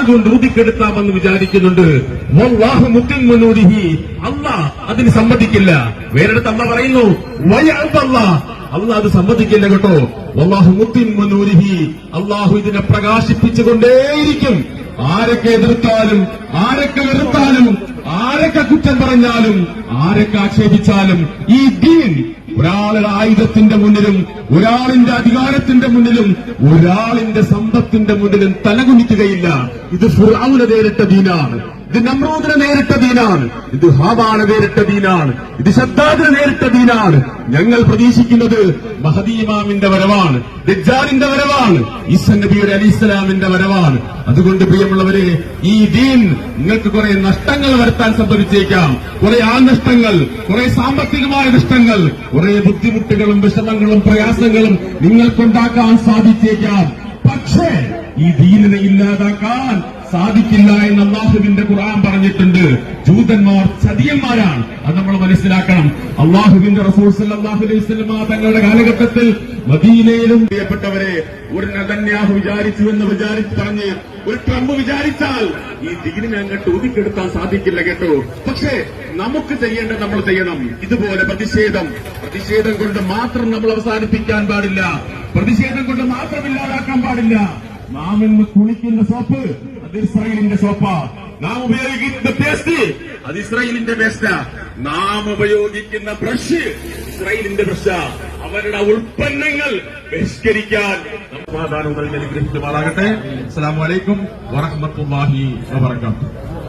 അതുകൊണ്ട് വിചാരിക്കുന്നുണ്ട് അല്ലാഹ് അതിന് സമ്മതിക്കില്ല. വേറെടുത്ത് അമ്മ പറയുന്നു അള്ള അത് സമ്മതിക്കില്ല കേട്ടോ. വല്ലാഹു മുത്തിൻ നൂരിഹി അള്ളാഹു ഇതിനെ പ്രകാശിപ്പിച്ചുകൊണ്ടേയിരിക്കും. ആരൊക്കെ എതിർത്താലും ആരൊക്കെ ആരൊക്കെ കുറ്റം പറഞ്ഞാലും ആരൊക്കെ ആക്ഷേപിച്ചാലും ഈ ദീൻ ഒരാളുടെ ആയുധത്തിന്റെ മുന്നിലും ഒരാളിന്റെ അധികാരത്തിന്റെ മുന്നിലും ഒരാളിന്റെ സമ്പത്തിന്റെ മുന്നിലും തലകുനിക്കുകയില്ല. ഇത് ഫുറാവുന നേരിട്ട ദീനാണ്. ഇത് നമ്രൂദിനെ നേരിട്ട ദീനാണ്. ഇത് ഹാബാണ് നേരിട്ട ദീനാണ്. ഇത് ശബ്ദാദിനെ നേരിട്ട ദീനാണ്. ഞങ്ങൾ പ്രതീക്ഷിക്കുന്നത് മഹദീമാമിന്റെ വരവാണ് ദജ്ജാലിന്റെ വരവാണ് ഈസൻ നബിയുടെ അലി ഇസ്ലാമിന്റെ വരവാണ്. അതുകൊണ്ട് പ്രിയമുള്ളവരെ ഈ ദീൻ നിങ്ങൾക്ക് കുറെ നഷ്ടങ്ങൾ വരുത്താൻ സംഭവിച്ചേക്കാം. കുറെ ആനഷ്ടങ്ങൾ കുറെ സാമ്പത്തികമായ നഷ്ടങ്ങൾ കുറെ ബുദ്ധിമുട്ടുകളും വിഷമങ്ങളും പ്രയാസങ്ങളും നിങ്ങൾക്കുണ്ടാക്കാൻ സാധിച്ചേക്കാം. പക്ഷേ ഈ ദീനിനെ ഇല്ലാതാക്കാൻ സാധിക്കില്ല എന്ന് അള്ളാഹുവിന്റെ ഖുർആൻ പറഞ്ഞിട്ടുണ്ട്. ജൂതന്മാർ ചതിയന്മാരാണ്. അത് നമ്മൾ മനസ്സിലാക്കണം. അള്ളാഹുവിന്റെ റസൂൽ സല്ലല്ലാഹു അലൈഹി തങ്ങളുടെ കാലഘട്ടത്തിൽ മദീനയിലും പ്രിയപ്പെട്ടവരെ ഒരു നദന്യാഹു വിചാരിച്ചു എന്ന് വിചാരിച്ച് പറഞ്ഞ് ഒരു ട്രംപ് വിചാരിച്ചാൽ ഈ ഡിഗ്രി അങ്ങോട്ട് ഒതുക്കെടുത്താൻ സാധിക്കില്ല കേട്ടോ. പക്ഷേ നമുക്ക് ചെയ്യേണ്ടത് നമ്മൾ ചെയ്യണം. ഇതുപോലെ പ്രതിഷേധം. പ്രതിഷേധം കൊണ്ട് മാത്രം നമ്മൾ അവസാനിപ്പിക്കാൻ പാടില്ല. പ്രതിഷേധം കൊണ്ട് മാത്രം ഇല്ലാതാക്കാൻ പാടില്ല. നാം ഇന്ന് കുളിക്കുന്ന സോപ്പ് അത് ഇസ്രായേലിന്റെ സോപ്പ. നാം ഉപയോഗിക്കുന്ന പേസ്റ്റ് അത് ഇസ്രായേലിന്റെ പേസ്റ്റാ നാം ഉപയോഗിക്കുന്ന ബ്രഷ് ഇസ്രായേലിന്റെ ബ്രഷാ അവരുടെ ഉൽപ്പന്നങ്ങൾ ബഹിഷ്കരിക്കാൻ സമാധാനം നൽകി അനുഗ്രഹിക്കുമാറാകട്ടെ. അസ്സലാമു അലൈക്കും വറഹ്മത്തുള്ളാഹി വബറകാതുഹു.